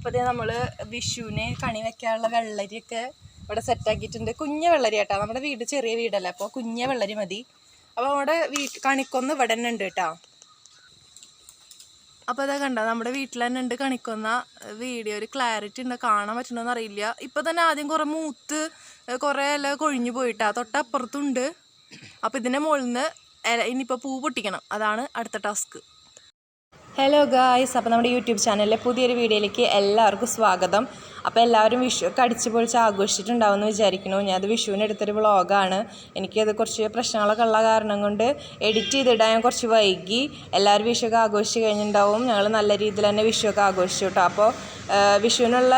അപ്പോൾ ഇത് നമ്മൾ വിഷുവിന് കണി വെക്കാനുള്ള വെള്ളരിയൊക്കെ ഇവിടെ സെറ്റാക്കിയിട്ടുണ്ട് കുഞ്ഞ വെള്ളരി കേട്ടോ നമ്മുടെ വീട് ചെറിയ വീടല്ല അപ്പോൾ കുഞ്ഞ വെള്ളരി മതി. അപ്പോൾ നമ്മുടെ വീട്ട് കണിക്കൊന്ന് ഇവിടെ തന്നെ ഉണ്ട് കേട്ടോ. അപ്പോൾ അതാ കണ്ടോ നമ്മുടെ വീട്ടിൽ തന്നെ ഉണ്ട് കണിക്കൊന്ന. വീഡിയോ ഒരു ക്ലാരിറ്റി ഉണ്ട് കാണാൻ പറ്റണമെന്ന് അറിയില്ല. ഇപ്പോൾ തന്നെ ആദ്യം കുറേ മൂത്ത് കുറേ ഇല കൊഴിഞ്ഞു പോയിട്ടാ. തൊട്ടപ്പുറത്തുണ്ട്. അപ്പോൾ ഇതിന്റെ മുകളിൽ നിന്ന് ഇനിയിപ്പോൾ പൂ പൊട്ടിക്കണം. അതാണ് അടുത്ത ടാസ്ക് ഹലോ ഗായ്സ് അപ്പോൾ നമ്മുടെ യൂട്യൂബ് ചാനലിലെ പുതിയൊരു വീഡിയോയിലേക്ക് എല്ലാവർക്കും സ്വാഗതം. അപ്പോൾ എല്ലാവരും വിഷു ഒക്കെ അടിച്ച് പൊളിച്ച് ആഘോഷിച്ചിട്ടുണ്ടാവുമെന്ന് വിചാരിക്കുന്നു. ഞാനത് വിഷുവിന് എടുത്തൊരു വ്ളോഗാണ്. എനിക്കത് കുറച്ച് പ്രശ്നങ്ങളൊക്കെ ഉള്ള കാരണം കൊണ്ട് എഡിറ്റ് ചെയ്തിടാൻ ഞാൻ കുറച്ച് വൈകി. എല്ലാവരും വിഷുവൊക്കെ ആഘോഷിച്ച് കഴിഞ്ഞിട്ടുണ്ടാവും. ഞങ്ങൾ നല്ല രീതിയിൽ തന്നെ വിഷുവൊക്കെ ആഘോഷിച്ചു കേട്ടോ. അപ്പോൾ വിഷുവിനുള്ള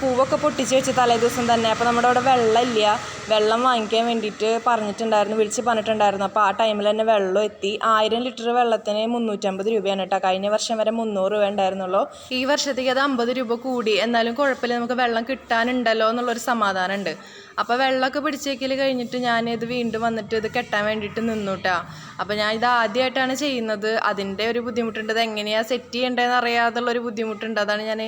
പൂവൊക്കെ പൊട്ടിച്ച് വെച്ച് തലേ ദിവസം തന്നെ. അപ്പോൾ നമ്മുടെ അവിടെ വെള്ളമില്ല. വെള്ളം വാങ്ങിക്കാൻ വേണ്ടിയിട്ട് പറഞ്ഞിട്ടുണ്ടായിരുന്നു. വിളിച്ച് പറഞ്ഞിട്ടുണ്ടായിരുന്നു. അപ്പോൾ ആ ടൈമിൽ തന്നെ വെള്ളം എത്തി. ആയിരം ലിറ്റർ വെള്ളത്തിന് മുന്നൂറ്റമ്പത് രൂപയാണ് കേട്ടോ. കഴിഞ്ഞ വർഷം വരെ മുന്നൂറ് രൂപ ഉണ്ടായിരുന്നുള്ളൂ. ഈ വർഷത്തേക്ക് അത് അമ്പത് രൂപ കൂടി. എന്നാലും കുഴപ്പമില്ല. നമുക്ക് വെള്ളം കിട്ടാനുണ്ടല്ലോ എന്നുള്ളൊരു സമാധാനമുണ്ട്. അപ്പോൾ വെള്ളമൊക്കെ പിടിച്ചേക്കൽ കഴിഞ്ഞിട്ട് ഞാനിത് വീണ്ടും വന്നിട്ട് ഇത് കെട്ടാൻ വേണ്ടിയിട്ട് നിന്നുട്ടാ. അപ്പോൾ ഞാൻ ഇത് ആദ്യമായിട്ടാണ് ചെയ്യുന്നത്. അതിന്റെ ഒരു ബുദ്ധിമുട്ടുണ്ട്. ഇത് എങ്ങനെയാണ് സെറ്റ് ചെയ്യേണ്ടതെന്ന് അറിയാതുള്ളൊരു ബുദ്ധിമുട്ടുണ്ട്. അതാണ് ഞാൻ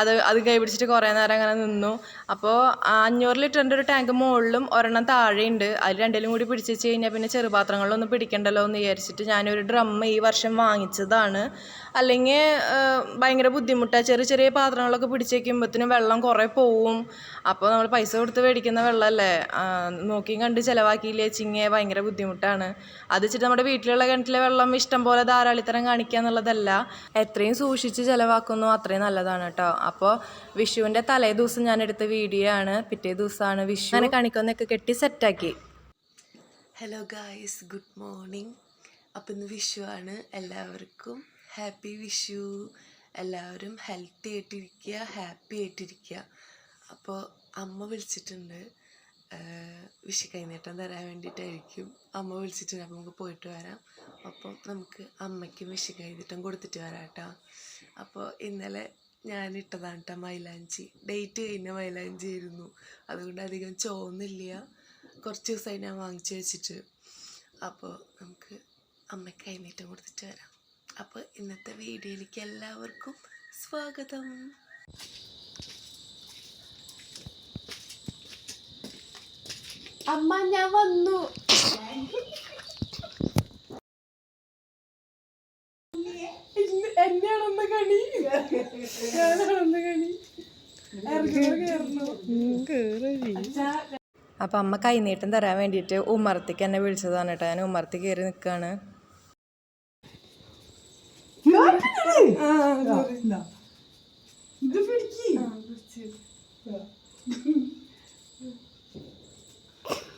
അത് അത് കൈ പിടിച്ചിട്ട് കുറേ നേരം അങ്ങനെ നിന്നു. അപ്പോൾ അഞ്ഞൂറ് ലിറ്ററിന്റെ ഒരു ടാങ്ക് മുകളിലും ഒരെണ്ണം താഴെയുണ്ട്. അതിൽ രണ്ടിലും കൂടി പിടിച്ച് വെച്ച് കഴിഞ്ഞാൽ പിന്നെ ചെറുപാത്രങ്ങളിലൊന്നും പിടിക്കണ്ടല്ലോ എന്ന് വിചാരിച്ചിട്ട് ഞാനൊരു ഡ്രം ഈ വർഷം വാങ്ങിച്ചതാണ്. അല്ലെങ്കിൽ ഭയങ്കര ബുദ്ധിമുട്ടാണ് ചെറിയ ചെറിയ പാത്രങ്ങളൊക്കെ പിടിച്ച് വെള്ളം കുറേ പോവും. അപ്പോൾ നമ്മൾ പൈസ കൊടുത്ത് മേടിക്കുന്ന വെള്ളമല്ലേ നോക്കിയും കണ്ട് ചിലവാക്കിയില്ലേ? ചിങ്ങേ ഭയങ്കര ബുദ്ധിമുട്ടാണ്. അത് വെച്ചിട്ട് നമ്മുടെ വീട്ടിലുള്ള കിണറ്റിലെ വെള്ളം ഇഷ്ടം പോലെ ധാരാളിത്തരം കാണിക്കുക എന്നുള്ളതല്ല. എത്രയും സൂക്ഷിച്ച് ചിലവാക്കുന്നു. അത്രയും നല്ലതാണ് കേട്ടോ. അപ്പോൾ വിഷുവിന്റെ തലേ ദിവസം ഞാൻ എടുത്ത വീഡിയോ ആണ്. പിറ്റേ ദിവസമാണ് വിഷു. അങ്ങനെ കണിക്കൊന്നൊക്കെ കെട്ടി സെറ്റാക്കി. ഹലോ ഗായ്സ് ഗുഡ് മോർണിംഗ് അപ്പം ഇന്ന് വിഷു ആണ്. എല്ലാവർക്കും ഹാപ്പി വിഷു. എല്ലാവരും ഹെൽത്തി ആയിട്ടിരിക്കുക ഹാപ്പി ആയിട്ടിരിക്കുക. അപ്പോൾ അമ്മ വിളിച്ചിട്ടുണ്ട്. വിഷു കൈനീട്ടം തരാൻ വേണ്ടിയിട്ടായിരിക്കും അമ്മ വിളിച്ചിട്ടുണ്ട് അപ്പം നമുക്ക് പോയിട്ട് വരാം. അപ്പം നമുക്ക് അമ്മയ്ക്കും വിഷു കൈനീട്ടം കൊടുത്തിട്ട് വരാം കേട്ടോ. അപ്പോൾ ഇന്നലെ ഞാൻ ഇട്ടതാണ് കേട്ടോ മൈലാഞ്ചി. ഡേറ്റ് കഴിഞ്ഞ മൈലാഞ്ചി ആയിരുന്നു. അതുകൊണ്ട് അധികം ചോന്നില്ല കുറച്ച് ദിവസമായി ഞാൻ വാങ്ങിച്ചു വെച്ചിട്ട്. അപ്പോൾ നമുക്ക് അമ്മയ്ക്ക് കൈനീട്ടം കൊടുത്തിട്ട് വരാം. അപ്പോൾ ഇന്നത്തെ വീഡിയോയിലേക്ക് എല്ലാവർക്കും സ്വാഗതം. അമ്മ ഞാൻ വന്നു. എന്നെയാണെന്ന കണി. ഞാനാണെന്ന കണി. അപ്പം അമ്മ കൈനീട്ടം തരാൻ വേണ്ടിട്ട് ഉമ്മർത്തിക്ക് എന്നെ വിളിച്ചതാണ് കേട്ടോ. ഞാൻ ഉമ്മർത്തി കയറി നിൽക്കുകയാണ്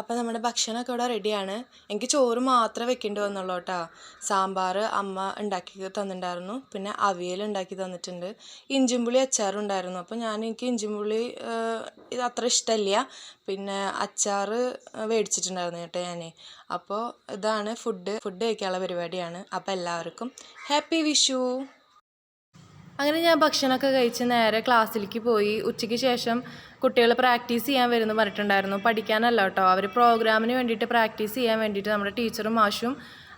അപ്പോൾ നമ്മുടെ ഭക്ഷണമൊക്കെ ഇവിടെ റെഡിയാണ് എനിക്ക് ചോറ് മാത്രം വെക്കേണ്ടി വന്നുള്ളൂ കേട്ടോ. സാമ്പാർ അമ്മ ഉണ്ടാക്കി തന്നിട്ടുണ്ടായിരുന്നു. പിന്നെ അവിയൽ ഉണ്ടാക്കി തന്നിട്ടുണ്ട്. ഇഞ്ചിമ്പുളി അച്ചാറും ഉണ്ടായിരുന്നു. അപ്പോൾ ഞാൻ എനിക്ക് ഇഞ്ചിമ്പുളി ഇത് അത്ര ഇഷ്ടമില്ല. പിന്നെ അച്ചാർ മേടിച്ചിട്ടുണ്ടായിരുന്നു കേട്ടോ ഞാൻ അപ്പോൾ ഇതാണ് ഫുഡ് ഫുഡ് കഴിക്കാനുള്ള പരിപാടിയാണ്. അപ്പോൾ എല്ലാവർക്കും ഹാപ്പി വിഷു അങ്ങനെ ഞാൻ ഭക്ഷണമൊക്കെ കഴിച്ച് നേരെ ക്ലാസ്സിലേക്ക് പോയി. ഉച്ചയ്ക്ക് ശേഷം കുട്ടികൾ പ്രാക്ടീസ് ചെയ്യാൻ വരുന്നു പറഞ്ഞിട്ടുണ്ടായിരുന്നു. പഠിക്കാനല്ല കേട്ടോ. അവർ പ്രോഗ്രാമിന് വേണ്ടിയിട്ട് പ്രാക്ടീസ് ചെയ്യാൻ വേണ്ടിയിട്ട് നമ്മുടെ ടീച്ചറും മാഷും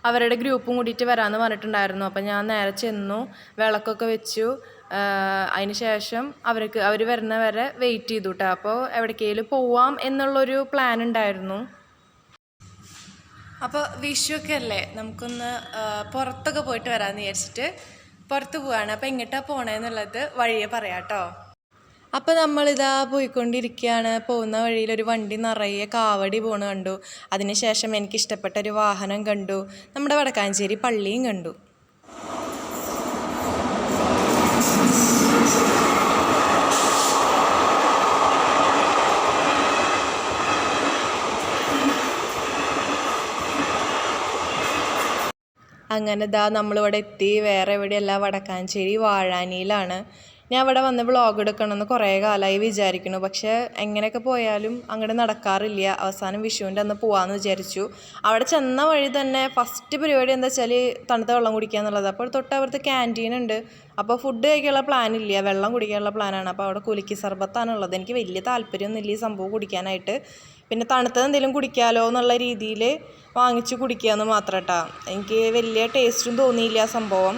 അവരുടെ ഗ്രൂപ്പും കൂടിയിട്ട് വരാമെന്ന് പറഞ്ഞിട്ടുണ്ടായിരുന്നു. അപ്പം ഞാൻ നേരെ ചെന്നു വിളക്കൊക്കെ വെച്ചു. അതിന് ശേഷം അവർക്ക് അവർ വരുന്ന വരെ വെയിറ്റ് ചെയ്തു കേട്ടോ. അപ്പോൾ എവിടേക്കെങ്കിലും പോവാം എന്നുള്ളൊരു പ്ലാൻ ഉണ്ടായിരുന്നു. അപ്പോൾ വിഷുവൊക്കെ അല്ലേ? നമുക്കൊന്ന് പുറത്തൊക്കെ പോയിട്ട് വരാമെന്ന് വിചാരിച്ചിട്ട് പുറത്ത് പോവാണ്. അപ്പോൾ എങ്ങോട്ടാണ് പോണേന്നുള്ളത് വഴിയെ പറയാം കേട്ടോ. അപ്പോൾ നമ്മളിതാ പോയിക്കൊണ്ടിരിക്കുകയാണ് പോകുന്ന വഴിയിൽ ഒരു വണ്ടി നിറയെ കാവടി പോണ കണ്ടു. അതിനുശേഷം എനിക്കിഷ്ടപ്പെട്ട ഒരു വാഹനം കണ്ടു. നമ്മുടെ വടക്കാഞ്ചേരി പള്ളിയും കണ്ടു. അങ്ങനെ ദാ നമ്മളിവിടെ എത്തി. വേറെ എവിടെയല്ല വടക്കാഞ്ചേരി വാഴാനിയിലാണ്. ഞാൻ ഇവിടെ വന്ന് വ്ളോഗ് എടുക്കണമെന്ന് കുറേ കാലമായി വിചാരിക്കുന്നു. പക്ഷേ എങ്ങനെയൊക്കെ പോയാലും അങ്ങോട്ട് നടക്കാറില്ല. അവസാനം വിഷുവിന്റെ അന്ന് പോകാമെന്ന് വിചാരിച്ചു. അവിടെ ചെന്ന വഴി തന്നെ ഫസ്റ്റ് പരിപാടി എന്താ വെച്ചാൽ തണുത്ത വെള്ളം കുടിക്കുക എന്നുള്ളത്. അപ്പോൾ തൊട്ടപ്പുറത്ത് ക്യാന്റീൻ ഉണ്ട്. അപ്പോൾ ഫുഡ് കഴിക്കാനുള്ള പ്ലാൻ ഇല്ല. വെള്ളം കുടിക്കാനുള്ള പ്ലാനാണ് അപ്പോൾ അവിടെ കുലുക്കി സർബത്താണ് ഉള്ളത്. എനിക്ക് വലിയ താല്പര്യമൊന്നുമില്ല ഈ സംഭവം കുടിക്കാനായിട്ട്. പിന്നെ തണുത്തത് എന്തെങ്കിലും കുടിക്കാമല്ലോ എന്നുള്ള രീതിയിൽ വാങ്ങിച്ച് കുടിക്കുകയെന്ന് മാത്രം കേട്ടോ എനിക്ക് വലിയ ടേസ്റ്റും തോന്നിയില്ല ആ സംഭവം.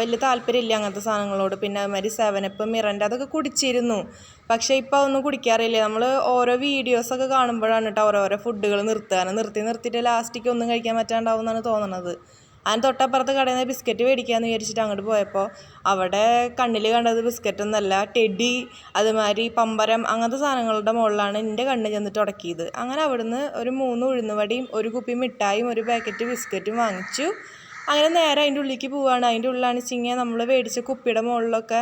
വലിയ താല്പര്യമില്ല അങ്ങനത്തെ സാധനങ്ങളോട്. പിന്നെ അതുമാതിരി സെവനപ്പ് മിറന്റെ അതൊക്കെ കുടിച്ചിരുന്നു. പക്ഷേ ഇപ്പോൾ ഒന്നും കുടിക്കാറില്ല. നമ്മൾ ഓരോ വീഡിയോസൊക്കെ കാണുമ്പോഴാണ് കേട്ടോ ഓരോരോ ഫുഡുകൾ നിർത്തുക നിർത്തി. നിർത്തിയിട്ട് ലാസ്റ്റിക്ക് ഒന്നും കഴിക്കാൻ പറ്റാണ്ടാവും എന്നാണ് തോന്നുന്നത് അതിന് തൊട്ടപ്പുറത്ത് കടയിൽ ബിസ്ക്കറ്റ് മേടിക്കാമെന്ന് വിചാരിച്ചിട്ട് അങ്ങോട്ട് പോയപ്പോൾ അവിടെ കണ്ണിൽ കണ്ടത് ബിസ്ക്കറ്റ് ഒന്നല്ല ടെഡി അതുമാതിരി പമ്പരം അങ്ങനത്തെ സാധനങ്ങളുടെ മുകളിലാണ് എന്റെ കണ്ണ് ചെന്നിട്ട് ഉടക്കിയത് അങ്ങനെ അവിടുന്ന് ഒരു മൂന്ന് ഉഴുന്നുവടിയും ഒരു കുപ്പി മിഠായും ഒരു പാക്കറ്റ് ബിസ്ക്കറ്റും വാങ്ങിച്ചു. അങ്ങനെ നേരെ അതിന്റെ ഉള്ളിലേക്ക് പോവുകയാണ് അതിന്റെ ഉള്ളിലാണ് വെച്ചിങ്ങനെ നമ്മൾ മേടിച്ച കുപ്പിയുടെ മുകളിലൊക്കെ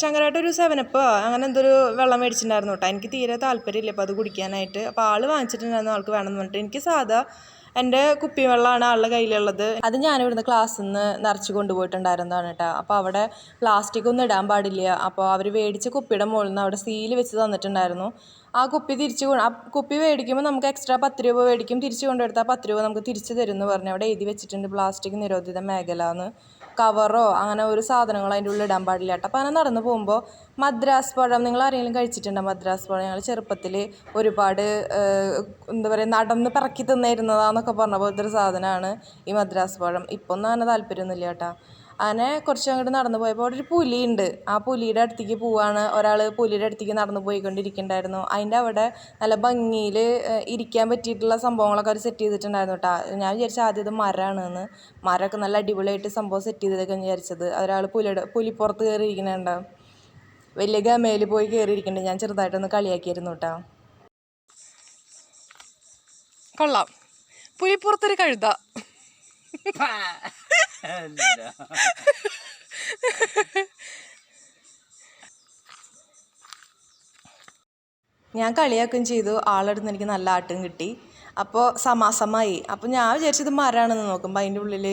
ശങ്കരായിട്ട് ഒരു സെവനപ്പോ അങ്ങനെ എന്തൊരു വെള്ളം മേടിച്ചിട്ടുണ്ടായിരുന്നു കേട്ടോ എനിക്ക് തീരെ താല്പര്യമില്ല അപ്പോൾ അത് കുടിക്കാനായിട്ട്. അപ്പോൾ ആൾ വാങ്ങിച്ചിട്ടുണ്ടായിരുന്നു ആൾക്ക് വേണമെന്ന് പറഞ്ഞിട്ട്. എനിക്ക് സാധാ എന്റെ കുപ്പി വെള്ളമാണ് ആളുടെ കയ്യിലുള്ളത്. അത് ഞാനിവിടുന്ന് ക്ലാസ്സിൽ നിന്ന് നിറച്ച് കൊണ്ടുപോയിട്ടുണ്ടായിരുന്നതാണ് കേട്ടോ. അപ്പോൾ അവിടെ പ്ലാസ്റ്റിക് ഒന്നും ഇടാൻ പാടില്ല. അപ്പോൾ അവർ മേടിച്ച കുപ്പിയുടെ മുകളിൽ നിന്ന് അവിടെ സീൽ വെച്ച് തന്നിട്ടുണ്ടായിരുന്നു. ആ കുപ്പി തിരിച്ച് ആ കുപ്പി മേടിക്കുമ്പോൾ നമുക്ക് എക്സ്ട്രാ പത്ത് രൂപ മേടിക്കും തിരിച്ച് കൊണ്ടുകൊടുത്താൽ പത്ത് രൂപ നമുക്ക് തിരിച്ച് തരും എന്ന് പറഞ്ഞു. അവിടെ എഴുതി വെച്ചിട്ടുണ്ട് പ്ലാസ്റ്റിക് നിരോധിത മേഖല എന്ന്. കവറോ അങ്ങനെ ഒരു സാധനങ്ങളോ അതിന്റെ ഉള്ളിൽ ഇടാൻ പാടില്ല കേട്ടോ. അപ്പോൾ അങ്ങനെ നടന്നു പോകുമ്പോൾ മദ്രാസ് പഴം നിങ്ങൾ ആരെങ്കിലും കഴിച്ചിട്ടുണ്ടോ മദ്രാസ് പഴം? ഞങ്ങൾ ചെറുപ്പത്തിൽ ഒരുപാട് എന്താ പറയുക നടന്ന് പിറക്കി തിന്നിരുന്നതാന്നൊക്കെ പറഞ്ഞ പോലത്തെ ഒരു സാധനമാണ് ഈ മദ്രാസ് പഴം. ഇപ്പം ഒന്നും അങ്ങനെ താല്പര്യമൊന്നുമില്ല കേട്ടോ. അങ്ങനെ കുറച്ച് അങ്ങോട്ട് നടന്നു പോയപ്പോൾ അവിടെ ഒരു പുലിയുണ്ട്. ആ പുലിയുടെ അടുത്തേക്ക് പോവാണ്. ഒരാൾ പുലിയുടെ അടുത്തേക്ക് നടന്നു പോയിക്കൊണ്ടിരിക്കുന്നുണ്ടായിരുന്നു അതിന്റെ അവിടെ നല്ല ഭംഗിയിൽ ഇരിക്കാൻ പറ്റിയിട്ടുള്ള സംഭവങ്ങളൊക്കെ അവർ സെറ്റ് ചെയ്തിട്ടുണ്ടായിരുന്നു കേട്ടോ. ഞാൻ വിചാരിച്ച ആദ്യം ഇത് മരമാണ് എന്ന് മരമൊക്കെ നല്ല അടിപൊളിയായിട്ട് സംഭവം സെറ്റ് ചെയ്തതൊക്കെ വിചാരിച്ചത്. ഒരാൾ പുലിയുടെ പുലിപ്പുറത്ത് കയറിയിരിക്കുന്നുണ്ടാവും വലിയ ഗമയിൽ പോയി കയറിയിരിക്കുന്നുണ്ട് ഞാൻ ചെറുതായിട്ടൊന്ന് കളിയാക്കിയിരുന്നു കേട്ടോ. കൊള്ളാം. പുലിപ്പുറത്തൊരു കഴുത. ഞാൻ കളിയാക്കുകയും ചെയ്തു. ആളെടുത്ത് എനിക്ക് നല്ല ആട്ടും കിട്ടി. അപ്പോൾ സമാസമായി. അപ്പോൾ ഞാൻ വിചാരിച്ചത് മരമാണെന്ന് നോക്കുമ്പോൾ അതിന്റെ ഉള്ളിൽ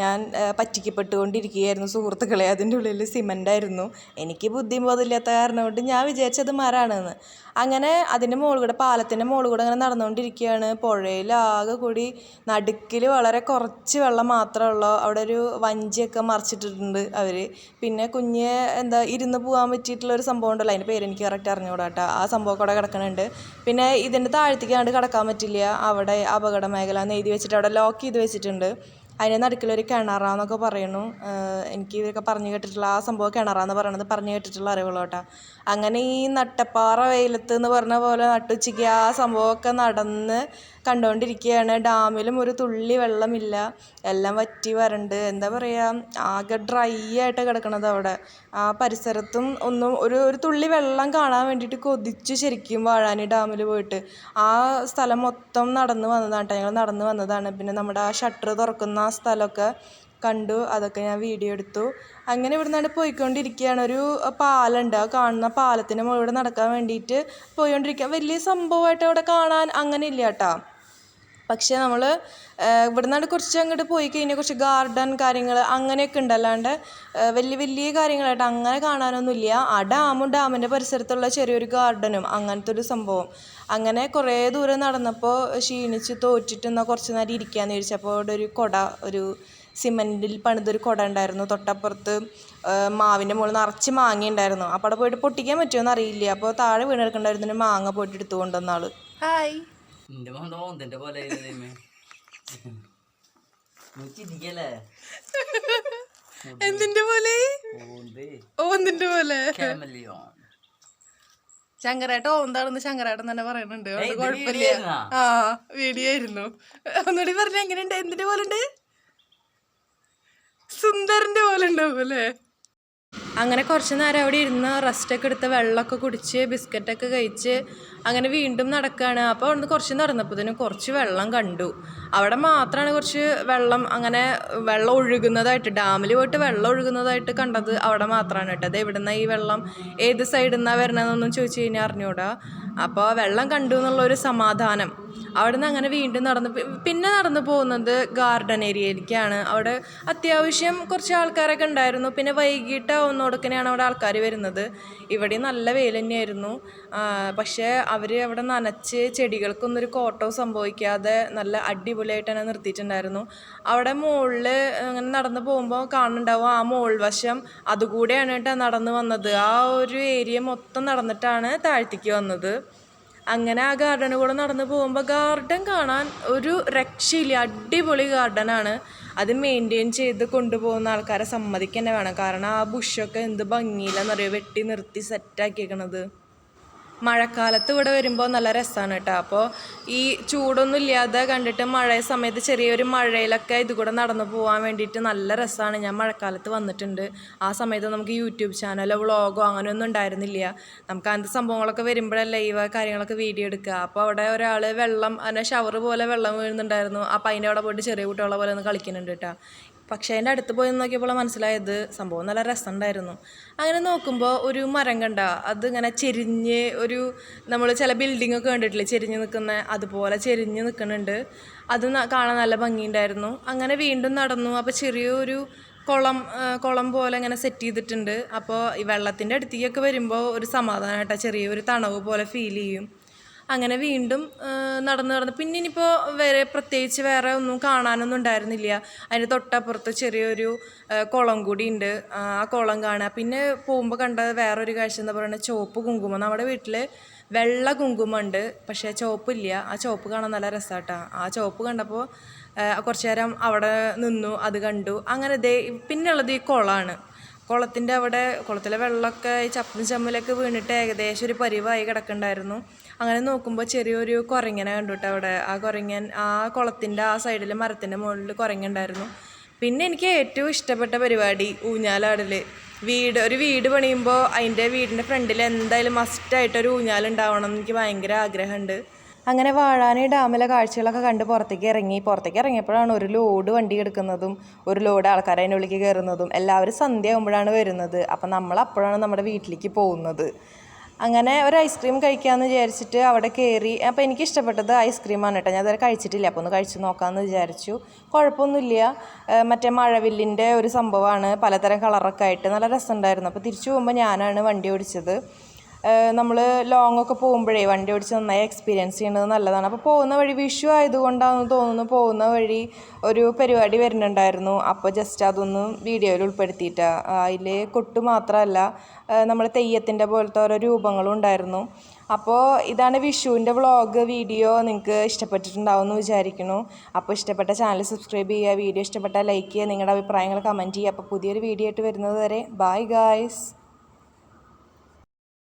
ഞാൻ ആ, പറ്റിക്കപ്പെട്ടുകൊണ്ടിരിക്കുകയായിരുന്നു സുഹൃത്തുക്കളെ. അതിന്റെ ഉള്ളിൽ സിമന്റായിരുന്നു എനിക്ക് ബുദ്ധിയും ബോധമില്ലാത്ത കാരണം കൊണ്ട് ഞാൻ വിചാരിച്ചത് മരമാണെന്ന് അങ്ങനെ അതിന്റെ മുകളിൽ കൂടെ പാലത്തിന്റെ മുകളിലൂടെ അങ്ങനെ നടന്നുകൊണ്ടിരിക്കുകയാണ്. പുഴയിൽ പുഴയിലാകെ കൂടി നടുക്കിൽ വളരെ കുറച്ച് വെള്ളം മാത്രമേ ഉള്ളൂ അവിടെ ഒരു വഞ്ചിയൊക്കെ മറിച്ചിട്ടിട്ടുണ്ട് അവർ പിന്നെ കുഞ്ഞ് എന്താ ഇരുന്ന് പോകാൻ പറ്റിയിട്ടുള്ള ഒരു സംഭവം ഉണ്ടല്ലോ. അതിന്റെ പേര് എനിക്ക് കറക്റ്റ് അറിഞ്ഞുകൂടാ കേട്ടോ ആ സംഭവം കൂടെ കിടക്കണുണ്ട്. പിന്നെ ഇതിന്റെ താഴത്തേക്ക് കണ്ട് കിടക്കാൻ പറ്റില്ല. അവിടെ അപകട മേഖല എന്ന് എഴുതി വെച്ചിട്ട് അവിടെ ലോക്ക് ചെയ്ത് വെച്ചിട്ടുണ്ട്. അതിന്റെ നടുക്കിലൊരു കിണറാന്നൊക്കെ പറയുന്നു. എനിക്ക് ഇവരൊക്കെ പറഞ്ഞു കേട്ടിട്ടുള്ള ആ സംഭവം കിണറാന്ന് പറയണത് പറഞ്ഞു കേട്ടിട്ടുള്ള അറിവുള്ളൂ കേട്ടോ. അങ്ങനെ ഈ നട്ടപ്പാറ വെയിലത്ത് എന്ന് പറഞ്ഞ പോലെ നട്ടുച്ചയ്ക്ക് ആ സംഭവമൊക്കെ നടന്ന് കണ്ടുകൊണ്ടിരിക്കുകയാണ് ഡാമിലും ഒരു തുള്ളി വെള്ളമില്ല. എല്ലാം വറ്റി വരണ്ട്. എന്താ പറയുക ആകെ ഡ്രൈ ആയിട്ട് കിടക്കണത് അവിടെ. ആ പരിസരത്തും ഒന്നും ഒരു ഒരു തുള്ളി വെള്ളം കാണാൻ വേണ്ടിയിട്ട് കൊതിച്ച് ശരിക്കും വാഴാനി ഡാമിൽ പോയിട്ട്. ആ സ്ഥലം മൊത്തം നടന്ന് വന്നതാണ്. ഞങ്ങൾ നടന്ന് വന്നതാണ്. പിന്നെ നമ്മുടെ ആ ഷട്ടർ തുറക്കുന്ന സ്ഥലമൊക്കെ കണ്ടു അതൊക്കെ ഞാൻ വീഡിയോ എടുത്തു. അങ്ങനെ ഇവിടെ നിന്നാണ് പോയിക്കൊണ്ടിരിക്കുകയാണ്. ഒരു പാലമുണ്ട്. ആ കാണുന്ന പാലത്തിന്റെ മുകളിലൂടെ നടക്കാൻ വേണ്ടിയിട്ട് പോയിക്കൊണ്ടിരിക്കുക. വലിയ സംഭവമായിട്ട് അവിടെ കാണാൻ അങ്ങനെ ഇല്ല കേട്ടോ. പക്ഷേ നമ്മൾ ഇവിടെ നിന്നാണ് കുറച്ച് അങ്ങോട്ട് പോയി കഴിഞ്ഞാൽ കുറച്ച് ഗാർഡൻ കാര്യങ്ങൾ അങ്ങനെയൊക്കെ ഉണ്ട് അല്ലാണ്ട് വലിയ വലിയ കാര്യങ്ങളായിട്ട് അങ്ങനെ കാണാനൊന്നുമില്ല. ആ ഡാമും ഡാമിന്റെ പരിസരത്തുള്ള ചെറിയൊരു ഗാർഡനും അങ്ങനത്തെ ഒരു സംഭവം. അങ്ങനെ കുറേ ദൂരം നടന്നപ്പോൾ ക്ഷീണിച്ച് തോറ്റിട്ട് എന്നാൽ കുറച്ച് നേരം ഇരിക്കാമെന്ന് ചോദിച്ചപ്പോൾ അവിടെ ഒരു കുട ഒരു സിമന്റിൽ പണിതൊരു കുട ഉണ്ടായിരുന്നു. തൊട്ടപ്പുറത്ത് മാവിന്റെ മുകളിൽ നിറച്ച് മാങ്ങ ഉണ്ടായിരുന്നു. അപ്പോൾ അവിടെ പോയിട്ട് പൊട്ടിക്കാൻ പറ്റുമോ എന്ന് അറിയില്ല അപ്പോൾ താഴെ വീണെടുക്കണ്ടായിരുന്നു മാങ്ങ പോയിട്ട് എടുത്തു കൊണ്ടുവന്ന ആൾ. ഹായ്. നിന്റെ മോൻ ഓന്തിന്റെ പോലെ എന്തിന്റെ പോലെ? ഓന്ത്. ഓന്തിന്റെ പോലെ. ശങ്കരേട്ട ഓന്താണെന്ന് ശങ്കരേട്ടൻ തന്നെ പറയുന്നുണ്ട്. അത് ഏയ് കുഴപ്പമില്ല. ആ വീഡിയോ ആയിരുന്നു ഒന്നുകൂടി പറഞ്ഞ എങ്ങനെയുണ്ട്? എന്തിന്റെ പോലെ ഉണ്ട്? സുന്ദരന്റെ പോലെ ഉണ്ടാവും അല്ലേ? അങ്ങനെ കുറച്ച് നേരം അവിടെ ഇരുന്ന് റെസ്റ്റൊക്കെ എടുത്ത് വെള്ളമൊക്കെ കുടിച്ച് ബിസ്ക്കറ്റൊക്കെ കഴിച്ച് അങ്ങനെ വീണ്ടും നടക്കുകയാണ്. അപ്പോൾ അവിടുന്ന് കുറച്ച് നടന്നപ്പോഴത്തേനും കുറച്ച് വെള്ളം കണ്ടു. അവിടെ മാത്രമാണ് കുറച്ച് വെള്ളം അങ്ങനെ വെള്ളം ഒഴുകുന്നതായിട്ട് ഡാമിൽ പോയിട്ട് വെള്ളം ഒഴുകുന്നതായിട്ട് കണ്ടത് അവിടെ മാത്രമാണ് കേട്ടോ. അത് നിന്നാണ് ഈ വെള്ളം ഏത് സൈഡിൽ നിന്നാണ് വരണതെന്നൊന്നും ചോദിച്ചു കഴിഞ്ഞാൽ അറിഞ്ഞൂടാ. അപ്പോൾ വെള്ളം കണ്ടു എന്നുള്ളൊരു സമാധാനം. അവിടെ നിന്ന് അങ്ങനെ വീണ്ടും നടന്ന് പിന്നെ നടന്നു പോകുന്നത് ഗാർഡൻ ഏരിയയിലേക്കാണ്. അവിടെ അത്യാവശ്യം കുറച്ച് ആൾക്കാരൊക്കെ ഉണ്ടായിരുന്നു. പിന്നെ വൈകിട്ട് വൈകിട്ടാവുന്നോടൊക്കെയാണ് അവിടെ ആൾക്കാർ വരുന്നത്. ഇവിടെ നല്ല വെയിൽ തന്നെയായിരുന്നു. പക്ഷേ അവർ അവിടെ നനച്ച് ചെടികൾക്കൊന്നൊരു കോട്ടോ സംഭവിക്കാതെ നല്ല അടിപൊളിയായിട്ട് തന്നെ നിർത്തിയിട്ടുണ്ടായിരുന്നു. അവിടെ മുകളിൽ അങ്ങനെ നടന്നു പോകുമ്പോൾ കാണുന്നുണ്ടാവും ആ മോൾ വശം അതുകൂടെയാണ് കേട്ടോ നടന്നു വന്നത്. ആ ഒരു ഏരിയ മൊത്തം നടന്നിട്ടാണ് താഴ്ത്തിക്ക് വന്നത്. അങ്ങനെ ആ ഗാർഡനിൽ കൂടെ നടന്ന് പോകുമ്പോൾ ഗാർഡൻ കാണാൻ ഒരു രക്ഷയില്ല. അടിപൊളി ഗാർഡനാണ് അത് മെയിന്റെയിൻ ചെയ്ത് കൊണ്ടുപോകുന്ന ആൾക്കാരെ സമ്മതിക്കുക തന്നെ വേണം. കാരണം ആ ബുഷൊക്കെ എന്ത് ഭംഗിയില്ലെന്നറിയോ വെട്ടി നിർത്തി സെറ്റാക്കിയേക്കണത് മഴക്കാലത്ത് ഇവിടെ വരുമ്പോൾ നല്ല രസമാണ് കേട്ടോ അപ്പോൾ ഈ ചൂടൊന്നും ഇല്ലാതെ കണ്ടിട്ട് മഴ സമയത്ത് ചെറിയൊരു മഴയിലൊക്കെ ഇത് കൂടെ നടന്നു പോകാൻ വേണ്ടിയിട്ട് നല്ല രസമാണ് ഞാൻ മഴക്കാലത്ത് വന്നിട്ടുണ്ട്. ആ സമയത്ത് നമുക്ക് യൂട്യൂബ് ചാനലോ വ്ളോഗോ അങ്ങനെയൊന്നും ഉണ്ടായിരുന്നില്ല. നമുക്ക് അങ്ങനത്തെ സംഭവങ്ങളൊക്കെ വരുമ്പോഴല്ലേ വക കാര്യങ്ങളൊക്കെ വീഡിയോ എടുക്കുക. അപ്പോൾ അവിടെ ഒരാൾ വെള്ളം അങ്ങനെ ഷവർ പോലെ വെള്ളം വീഴുന്നുണ്ടായിരുന്നു. അപ്പോൾ അതിന്റെ അവിടെ പോയിട്ട് ചെറിയ കുട്ടികളെ പോലെ ഒന്ന് കളിക്കുന്നുണ്ട് കേട്ടോ പക്ഷേ അതിന്റെ അടുത്ത് പോയി നോക്കിയപ്പോൾ മനസ്സിലായത് സംഭവം നല്ല രസമുണ്ടായിരുന്നു. അങ്ങനെ നോക്കുമ്പോൾ ഒരു മരം കണ്ട അത് ഇങ്ങനെ ചെരിഞ്ഞ് ഒരു നമ്മൾ ചില ബിൽഡിംഗ് ഒക്കെ കണ്ടിട്ടില്ലേ ചെരിഞ്ഞ് നിൽക്കുന്ന അതുപോലെ ചെരിഞ്ഞ് നിൽക്കുന്നുണ്ട്. അത് കാണാൻ നല്ല ഭംഗിയുണ്ടായിരുന്നു. അങ്ങനെ വീണ്ടും നടന്നു. അപ്പോൾ ചെറിയൊരു കുളം കുളം പോലെ ഇങ്ങനെ സെറ്റ് ചെയ്തിട്ടുണ്ട്. അപ്പോൾ ഈ വെള്ളത്തിന്റെ അടുത്തേക്കൊക്കെ വരുമ്പോൾ ഒരു സമാധാനമായിട്ടാണ് ചെറിയൊരു തണവ് പോലെ ഫീൽ ചെയ്യും. അങ്ങനെ വീണ്ടും നടന്ന് നടന്ന്. പിന്നെ ഇനിയിപ്പോൾ വേറെ പ്രത്യേകിച്ച് വേറെ ഒന്നും കാണാനൊന്നും ഉണ്ടായിരുന്നില്ല. അതിന്റെ തൊട്ടപ്പുറത്ത് ചെറിയൊരു കുളം കൂടി ഉണ്ട്. ആ കുളം കാണുക. പിന്നെ പോകുമ്പോൾ കണ്ട വേറൊരു കാഴ്ച എന്താ പറയുന്നത് ചുവപ്പ് കുങ്കുമം. നമ്മുടെ വീട്ടിൽ വെള്ള കുങ്കുമം കുങ്കുമമുണ്ട്. പക്ഷേ ചുവപ്പില്ല. ആ ചുവപ്പ് കാണാൻ നല്ല രസമാട്ടാ ആ ചുവപ്പ് കണ്ടപ്പോൾ കുറച്ച് നേരം അവിടെ നിന്നു. അത് കണ്ടു. അങ്ങനെ ദേ പിന്നുള്ളത് ഈ കുളമാണ് കുളത്തിന്റെ അവിടെ കുളത്തിലെ വെള്ളമൊക്കെ ഈ ചപ്പും ചമ്മലൊക്കെ വീണിട്ട് ഏകദേശം ഒരു പരിവായി കിടക്കുന്നുണ്ടായിരുന്നു. അങ്ങനെ നോക്കുമ്പോൾ ചെറിയൊരു കുരങ്ങനെ കണ്ടുട്ടോ അവിടെ. ആ കുരങ്ങൻ ആ കുളത്തിന്റെ ആ സൈഡിൽ മരത്തിന്റെ മുകളിൽ കുരങ്ങുണ്ടായിരുന്നു. പിന്നെ എനിക്ക് ഏറ്റവും ഇഷ്ടപ്പെട്ട പരിപാടി ഊഞ്ഞാലാടൽ വീട് ഒരു വീട് പണിയുമ്പോൾ അതിന്റെ വീടിന്റെ ഫ്രണ്ടിൽ എന്തായാലും മസ്റ്റായിട്ടൊരു ഊഞ്ഞാലുണ്ടാവണം എന്ന് എനിക്ക് ഭയങ്കര ആഗ്രഹമുണ്ട്. അങ്ങനെ വാഴാനി ഡാമിലെ കാഴ്ചകളൊക്കെ കണ്ട് പുറത്തേക്ക് ഇറങ്ങി. പുറത്തേക്ക് ഇറങ്ങിയപ്പോഴാണ് ഒരു ലോഡ് വണ്ടി എടുക്കുന്നതും ഒരു ലോഡ് ആൾക്കാർ അതിന്റെ ഉള്ളിലേക്ക് കയറുന്നതും എല്ലാവരും സന്ധ്യ ആകുമ്പോഴാണ് വരുന്നത്. അപ്പം നമ്മൾ അപ്പോഴാണ് നമ്മുടെ വീട്ടിലേക്ക് പോകുന്നത്. അങ്ങനെ ഒരു ഐസ്ക്രീം കഴിക്കാമെന്ന് വിചാരിച്ചിട്ട് അവിടെ കയറി. അപ്പോൾ എനിക്ക് ഇഷ്ടപ്പെട്ടത് ഐസ്ക്രീമാണ് കേട്ടോ. ഞാൻ അതുവരെ കഴിച്ചിട്ടില്ല. അപ്പോൾ ഒന്ന് കഴിച്ച് നോക്കാമെന്ന് വിചാരിച്ചു. കുഴപ്പമൊന്നുമില്ല. മറ്റേ മഴവില്ലിന്റെ ഒരു സംഭവമാണ്. പലതരം കളറൊക്കെ ആയിട്ട് നല്ല രസമുണ്ടായിരുന്നു. അപ്പോൾ തിരിച്ചു പോകുമ്പോൾ ഞാനാണ് വണ്ടി ഓടിച്ചത്. നമ്മൾ ലോങ് ഒക്കെ പോകുമ്പോഴേ വണ്ടി ഓടിച്ച് നന്നായി എക്സ്പീരിയൻസ് ചെയ്യുന്നത് നല്ലതാണ്. അപ്പോൾ പോകുന്ന വഴി വിഷു ആയതുകൊണ്ടാണെന്ന് തോന്നുന്നു പോകുന്ന വഴി ഒരു പരിപാടി വരുന്നുണ്ടായിരുന്നു. അപ്പോൾ ജസ്റ്റ് അതൊന്ന് വീഡിയോയിൽ ഉൾപ്പെടുത്തിയിട്ട്. അതിൽ കൊട്ടു മാത്രമല്ല നമ്മൾ തെയ്യത്തിന്റെ പോലത്തെ ഓരോ രൂപങ്ങളും ഉണ്ടായിരുന്നു. അപ്പോൾ ഇതാണ് വിഷുവിന്റെ വ്ളോഗ് വീഡിയോ നിങ്ങൾക്ക് ഇഷ്ടപ്പെട്ടിട്ടുണ്ടാവും എന്ന് വിചാരിക്കുന്നു. അപ്പോൾ ഇഷ്ടപ്പെട്ട ചാനൽ സബ്സ്ക്രൈബ് ചെയ്യുക വീഡിയോ ഇഷ്ടപ്പെട്ടാൽ ലൈക്ക് ചെയ്യുക നിങ്ങളുടെ അഭിപ്രായങ്ങൾ കമന്റ് ചെയ്യുക. അപ്പോൾ പുതിയൊരു വീഡിയോ ആയിട്ട് വരുന്നത് വരെ. Bye guys